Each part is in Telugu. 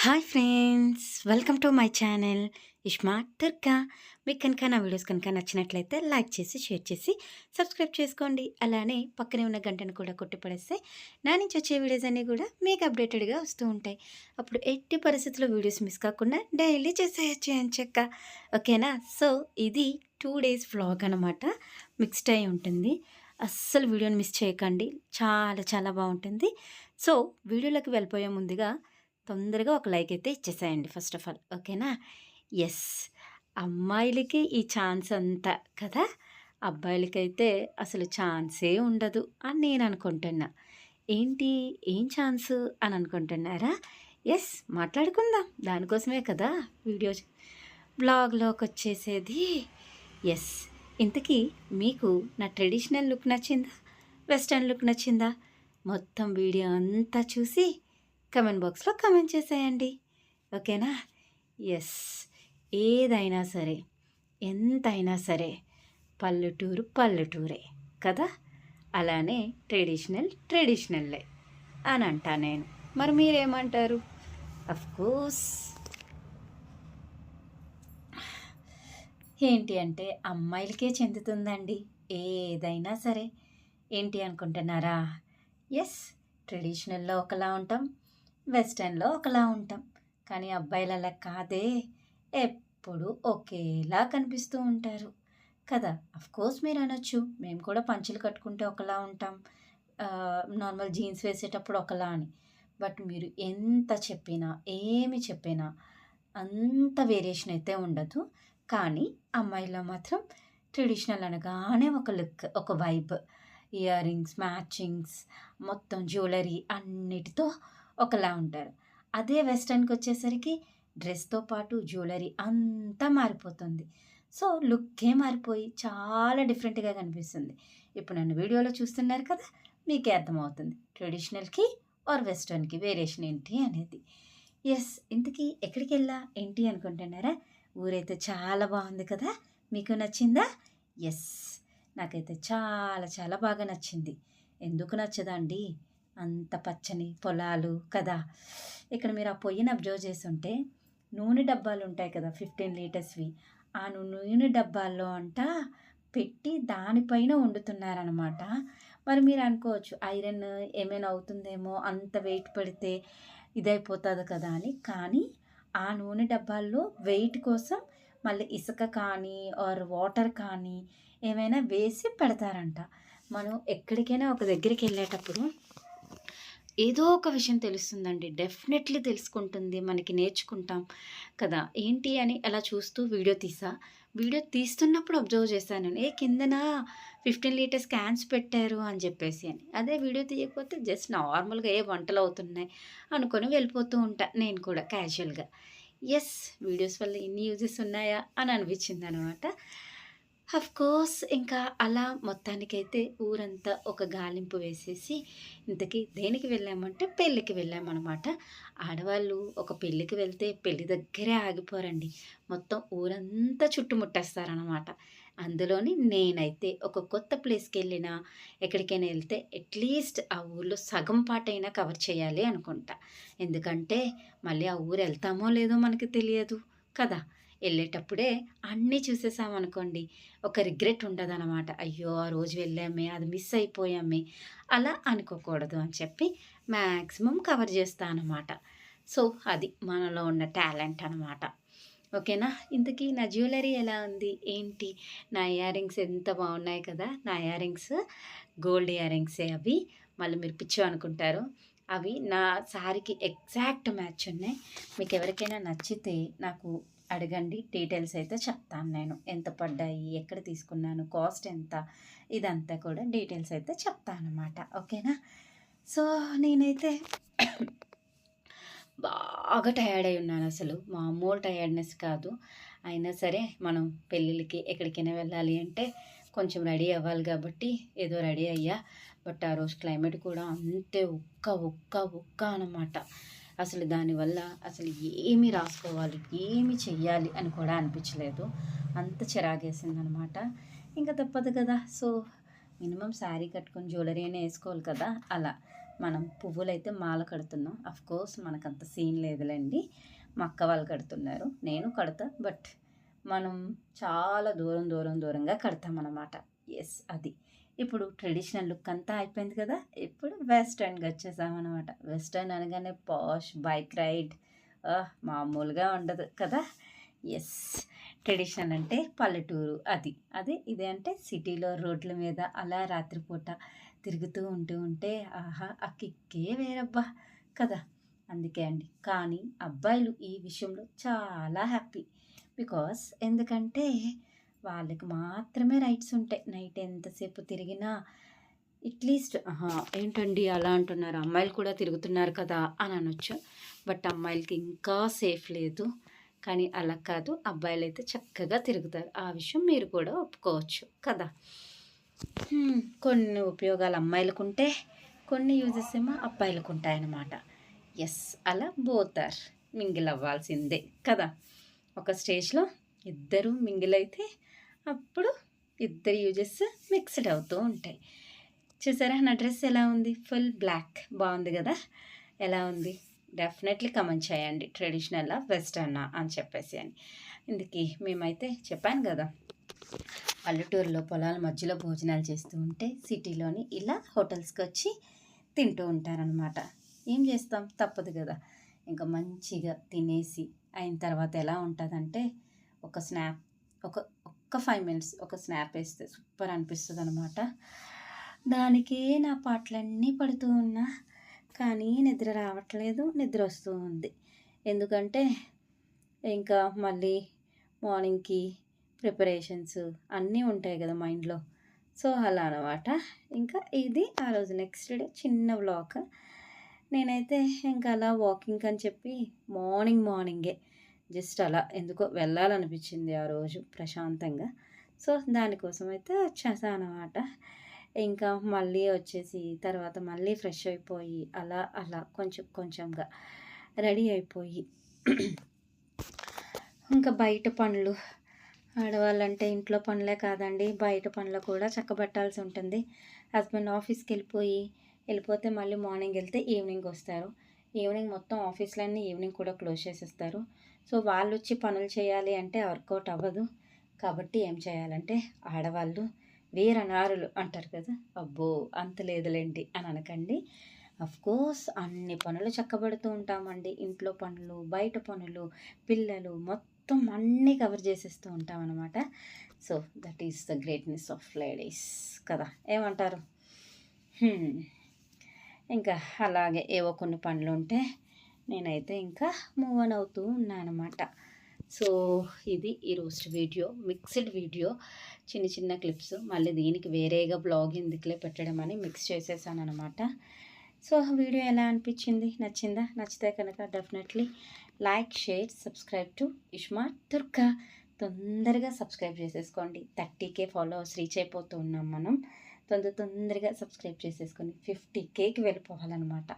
Hi friends welcome to my channel Ishma Turka మీకు కనుక నా వీడియోస్ కనుక నచ్చినట్లయితే లైక్ చేసి షేర్ చేసి సబ్స్క్రైబ్ చేసుకోండి. అలానే పక్కనే ఉన్న గంటను కూడా కొట్టిపడేస్తే నా నుంచి వచ్చే వీడియోస్ అన్నీ కూడా మీకు అప్డేటెడ్గా వస్తూ ఉంటాయి. అప్పుడు ఎట్టి పరిస్థితుల్లో వీడియోస్ మిస్ కాకుండా డైలీ చేసేయచ్చు అని చెక్క. ఓకేనా? సో ఇది టూ డేస్ వ్లాగ్ అనమాట మిక్స్డ్ అయి ఉంటుంది. అస్సలు వీడియోని మిస్ చేయకండి. చాలా చాలా బాగుంటుంది. సో వీడియోలోకి వెళ్ళిపోయే ముందుగా తొందరగా ఒక లైక్ అయితే ఇచ్చేసేయండి ఫస్ట్ ఆఫ్ ఆల్. ఓకేనా? ఎస్. అమ్మాయిలకి ఈ ఛాన్స్ అంతా కదా? అబ్బాయిలకైతే అసలు ఛాన్సే ఉండదు అని నేను అనుకుంటున్నా. ఏంటి? ఏం ఛాన్స్ అని అనుకుంటున్నారా? ఎస్ మాట్లాడుకుందాం. దానికోసమే కదా వీడియో బ్లాగ్లోకి వచ్చేసేది. ఎస్. ఇంతకీ మీకు నా ట్రెడిషనల్ లుక్ నచ్చిందా? వెస్ట్రన్ లుక్ నచ్చిందా? మొత్తం వీడియో అంతా చూసి కమెంట్ బాక్స్లో కమెంట్ చేసేయండి. ఓకేనా? ఎస్ ఏదైనా సరే ఎంతైనా సరే పల్లెటూరు పల్లెటూరే కదా? అలానే ట్రెడిషనల్ ట్రెడిషనల్లే అని అంటా నేను. మరి మీరేమంటారు? కోర్స్ ఏంటి అంటే అమ్మాయిలకే చెందుతుందండి. ఏదైనా సరే. ఏంటి అనుకుంటున్నారా? ఎస్ ట్రెడిషనల్లో ఒకలా ఉంటాం. వెస్టర్న్లో ఒకలా ఉంటాం. కానీ అబ్బాయిలలా కాదే ఎప్పుడు ఒకేలా కనిపిస్తూ ఉంటారు. కదా? కోర్స్ మీరు అనొచ్చు. మేము కూడా పంచులు కట్టుకుంటే ఒకలా ఉంటాం. నార్మల్ జీన్స్ వేసేటప్పుడు ఒకలా అని. బట్ మీరు ఎంత చెప్పినా ఏమి చెప్పినా అంత వేరియేషన్ అయితే ఉండదు. కానీ అమ్మాయిలో మాత్రం ట్రెడిషనల్ అనగానే ఒక లుక్ ఒక వైబ్ ఇయర్ రింగ్స్ మ్యాచింగ్స్ మొత్తం జ్యువెలరీ అన్నిటితో ఒకలా ఉంటారు. అదే వెస్టర్న్కి వచ్చేసరికి డ్రెస్తో పాటు జ్యువెలరీ అంతా మారిపోతుంది. సో లుక్కే మారిపోయి చాలా డిఫరెంట్గా కనిపిస్తుంది. ఇప్పుడు నన్ను వీడియోలో చూస్తున్నారు కదా మీకే అర్థమవుతుంది. ట్రెడిషనల్కి ఆర్ వెస్టర్న్కి వేరియేషన్ ఏంటి అనేది. ఎస్ ఇంతకీ ఎక్కడికి వెళ్ళా ఏంటి అనుకుంటున్నారా? ఊరైతే చాలా బాగుంది కదా మీకు నచ్చిందా? ఎస్ నాకైతే చాలా చాలా బాగా నచ్చింది. ఎందుకు నచ్చదండి? అంత పచ్చని పొలాలు కదా. ఇక్కడ మీరు ఆ పొయ్యిని అబ్జర్వ్ చేస్తుంటే నూనె డబ్బాలు ఉంటాయి కదా ఫిఫ్టీన్ లీటర్స్వి. ఆ నూనె డబ్బాల్లో అంట పెట్టి దానిపైన వండుతున్నారనమాట మరి మీరు అనుకోవచ్చు ఐరన్ ఏమైనా అవుతుందేమో అంత వెయిట్ పడితే ఇదైపోతుంది కదా అని. కానీ ఆ నూనె డబ్బాల్లో వెయిట్ కోసం మళ్ళీ ఇసుక కానీ ఆర్ వాటర్ కానీ ఏమైనా వేసి పెడతారంట. మనం ఎక్కడికైనా ఒక దగ్గరికి వెళ్ళేటప్పుడు ఏదో ఒక విషయం తెలుస్తుందండి. డెఫినెట్లీ తెలుసుకుంటుంది. మనకి నేర్చుకుంటాం కదా. ఏంటి అని అలా చూస్తూ వీడియో తీసా. వీడియో తీస్తున్నప్పుడు అబ్జర్వ్ చేశాను. ఏ కిందన? ఫిఫ్టీన్ లీటర్స్ క్యాన్స్ పెట్టారు అని చెప్పేసి అని. అదే వీడియో తీయకపోతే జస్ట్ నార్మల్గా ఏ వంటలు అవుతున్నాయి అనుకొని వెళ్ళిపోతూ ఉంటా నేను కూడా క్యాజువల్గా. ఎస్ వీడియోస్ వల్ల ఇన్ని యూజెస్ ఉన్నాయా? అని అనిపించింది అనమాట కోర్స్ ఇంకా అలా మొత్తానికైతే ఊరంతా ఒక గాలింపు వేసేసి ఇంతకీ దేనికి వెళ్ళామంటే పెళ్ళికి వెళ్ళామన్నమాట ఆడవాళ్ళు ఒక పెళ్ళికి వెళ్తే పెళ్ళి దగ్గరే ఆగిపోరండి. మొత్తం ఊరంతా చుట్టుముట్టేస్తారనమాట. అందులోని నేనైతే ఒక కొత్త ప్లేస్కి వెళ్ళినా ఎక్కడికైనా వెళ్తే అట్లీస్ట్ ఆ ఊర్లో సగం పాటైనా కవర్ చేయాలి అనుకుంటా. ఎందుకంటే మళ్ళీ ఆ ఊరు వెళ్తామో లేదో మనకి తెలియదు కదా. వెళ్ళేటప్పుడే అన్నీ చూసేసామనుకోండి ఒక రిగ్రెట్ ఉండదన్నమాట అయ్యో ఆ రోజు వెళ్ళామే అది మిస్ అయిపోయామే అలా అనుకోకూడదు అని చెప్పి మ్యాక్సిమం కవర్ చేస్తానమాట సో అది మనలో ఉన్న టాలెంట్ అనమాట. ఓకేనా? ఇంతకీ నా జ్యువెలరీ ఎలా ఉంది? ఏంటి? నా ఇయర్ రింగ్స్ ఎంత బాగున్నాయి కదా? నా ఇయర్ రింగ్స్ గోల్డ్ ఇయర్ రింగ్సే అవి. మళ్ళీ మీరు పిచ్చు అనుకుంటారు. అవి నా సారీకి ఎగ్జాక్ట్ మ్యాచ్ ఉన్నాయి. మీకు ఎవరికైనా నచ్చితే నాకు అడగండి. డీటెయిల్స్ అయితే చెప్తాను నేను. ఎంత పడ్డాయి? ఎక్కడ తీసుకున్నాను? కాస్ట్ ఎంత? ఇదంతా కూడా డీటెయిల్స్ అయితే చెప్తాను అనమాట ఓకేనా? సో నేనైతే బాగా టయర్డ్ అయి ఉన్నాను అసలు. మామూలు టయర్డ్నెస్ కాదు. అయినా సరే మనం పెళ్ళిళ్ళకి ఎక్కడికైనా వెళ్ళాలి అంటే కొంచెం రెడీ అవ్వాలి కాబట్టి ఏదో రెడీ అయ్యా. బట్ ఆ రోజు క్లైమేట్ కూడా అంతే ఒక్క ఒక్క ఉక్క అనమాట అసలు దానివల్ల అసలు ఏమి రాసుకోవాలి ఏమి చెయ్యాలి అని కూడా అనిపించలేదు. అంత చిరాగేసింది అనమాట ఇంకా తప్పదు కదా. సో మినిమం శారీ కట్టుకొని జ్యువెలరీ అయినా వేసుకోవాలి కదా. అలా. మనం పువ్వులైతే మాల కడుతున్నాం. అఫ్ కోర్స్ మనకు అంత సీన్ లేదులేండి. మా అక్క వాళ్ళు కడుతున్నారు. నేను కడతా. బట్ మనం చాలా దూరం దూరం దూరంగా కడతామన్నమాట. ఎస్ అది. ఇప్పుడు ట్రెడిషనల్ లుక్ అంతా అయిపోయింది కదా ఇప్పుడు వెస్టర్న్గా వచ్చేసామన్నమాట. వెస్టర్న్ అనగానే పాష్ బైక్ రైడ్ మామూలుగా ఉండదు కదా. ఎస్ ట్రెడిషనల్ అంటే పల్లెటూరు అది. అదే ఇదే అంటే సిటీలో రోడ్ల మీద అలా రాత్రిపూట తిరుగుతూ ఉంటూ ఉంటే ఆహా ఆ కిక్కే వేరబ్బా కదా. అందుకే అండి. కానీ అబ్బాయిలు ఈ విషయంలో చాలా హ్యాపీ. బికాస్ ఎందుకంటే వాళ్ళకి మాత్రమే రైట్స్ ఉంటాయి. నైట్ ఎంతసేపు తిరిగినా అట్లీస్ట్ ఏంటండి అలా అంటున్నారు? అమ్మాయిలు కూడా తిరుగుతున్నారు కదా అని అనొచ్చు. బట్ అమ్మాయిలకి ఇంకా సేఫ్ లేదు. కానీ అలా కాదు అబ్బాయిలు అయితే చక్కగా తిరుగుతారు. ఆ విషయం మీరు కూడా ఒప్పుకోవచ్చు కదా? కొన్ని ఉపయోగాలు అమ్మాయిలకు ఉంటే కొన్ని యూజెస్ ఏమో అబ్బాయిలకు ఉంటాయన్నమాట. ఎస్ అలా బోతార్ మింగిల్ అవ్వాల్సిందే కదా? ఒక స్టేజ్లో ఇద్దరు మింగిల్ అయితే అప్పుడు ఇద్దరు యూజెస్ మిక్స్డ్ అవుతూ ఉంటాయి. చూసారా? నా డ్రెస్ ఎలా ఉంది? Full black. బాగుంది కదా? ఎలా ఉంది? డెఫినెట్లీ కమెంట్ చేయండి. ట్రెడిషనల్లా వెస్టర్నా అని చెప్పేసి అని. ఇందుకు మేమైతే చెప్పాను కదా పల్లెటూరులో పొలాల మధ్యలో భోజనాలు చేస్తూ ఉంటే సిటీలోని ఇలా హోటల్స్కి వచ్చి తింటూ ఉంటారనమాట ఏం చేస్తాం? తప్పదు కదా. ఇంకా మంచిగా తినేసి అయిన తర్వాత ఎలా ఉంటుందంటే ఒక స్నాప్ ఒక ఒక్క ఫైవ్ మినిట్స్ ఒక స్నాప్ వేస్తే సూపర్ అనిపిస్తుంది అనమాట దానికే నా పాటలన్నీ పడుతూ ఉన్నా కానీ నిద్ర రావట్లేదు నిద్ర వస్తూ ఉంది. ఎందుకంటే ఇంకా మళ్ళీ మార్నింగ్కి ప్రిపరేషన్స్ అన్నీ ఉంటాయి కదా మైండ్లో. సో అలా అనమాట. ఇంకా ఇది ఆ రోజు నెక్స్ట్ డే చిన్న వ్లాగ్. నేనైతే ఇంకా అలా వాకింగ్ అని చెప్పి మార్నింగ్ మార్నింగే జస్ట్ అలా ఎందుకో వెళ్ళాలనిపించింది ఆ రోజు ప్రశాంతంగా. సో దానికోసం అయితే వచ్చేసా అనమాట ఇంకా మళ్ళీ వచ్చేసి తర్వాత మళ్ళీ ఫ్రెష్ అయిపోయి అలా అలా కొంచెం కొంచెంగా రెడీ అయిపోయి ఇంకా బయట పనులు. ఆడవాళ్ళంటే ఇంట్లో పనులే కాదండి. బయట పనులు కూడా చక్కబెట్టాల్సి ఉంటుంది. హస్బెండ్ ఆఫీస్కి వెళ్ళిపోయి వెళ్ళిపోతే మళ్ళీ మార్నింగ్ వెళ్తే ఈవినింగ్ వస్తారు. ఈవినింగ్ మొత్తం ఆఫీస్లన్నీ ఈవినింగ్ కూడా క్లోజ్ చేసేస్తారు. సో వాళ్ళు వచ్చి పనులు చేయాలి అంటే వర్కౌట్ అవ్వదు. కాబట్టి ఏం చేయాలంటే ఆడవాళ్ళు వీరనారులు అంటారు కదా అబ్బో అంత లేదులేండి అని అనకండి. కోర్స్ అన్ని పనులు చక్కబడుతూ ఉంటామండి. ఇంట్లో పనులు బయట పనులు పిల్లలు మొత్తం అన్నీ కవర్ చేసేస్తూ ఉంటామన్నమాట. So that is the greatness of ladies కదా ఏమంటారు? Hmm. ఇంకా అలాగే ఏవో కొన్ని పనులు ఉంటే నేనైతే ఇంకా మూవ్ ఆన్ అవుతూ ఉన్నానమాట. సో ఇది ఈరోజు వీడియో మిక్స్డ్ వీడియో చిన్న చిన్న క్లిప్స్ మళ్ళీ దీనికి వేరేగా బ్లాగ్ ఎందుకులే పెట్టడం అని మిక్స్ చేసేసాను అనమాట సో వీడియో ఎలా అనిపించింది? నచ్చిందా? నచ్చితే కనుక definitely like share subscribe to Ishma Durga తొందరగా సబ్స్క్రైబ్ చేసేసుకోండి. థర్టీకే ఫాలోవర్స్ రీచ్ అయిపోతూ ఉన్నాం మనం. తొందర తొందరగా సబ్స్క్రైబ్ చేసేసుకొని ఫిఫ్టీ కేకి వెళ్ళిపోవాలన్నమాట.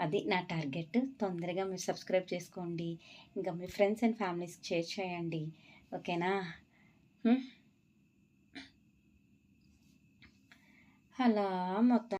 అది నా టార్గెట్. తొందరగా మీరు సబ్స్క్రైబ్ చేసుకోండి. ఇంకా మీ ఫ్రెండ్స్ అండ్ ఫ్యామిలీస్కి షేర్ చేయండి. ఓకేనా? అలా మొత్తం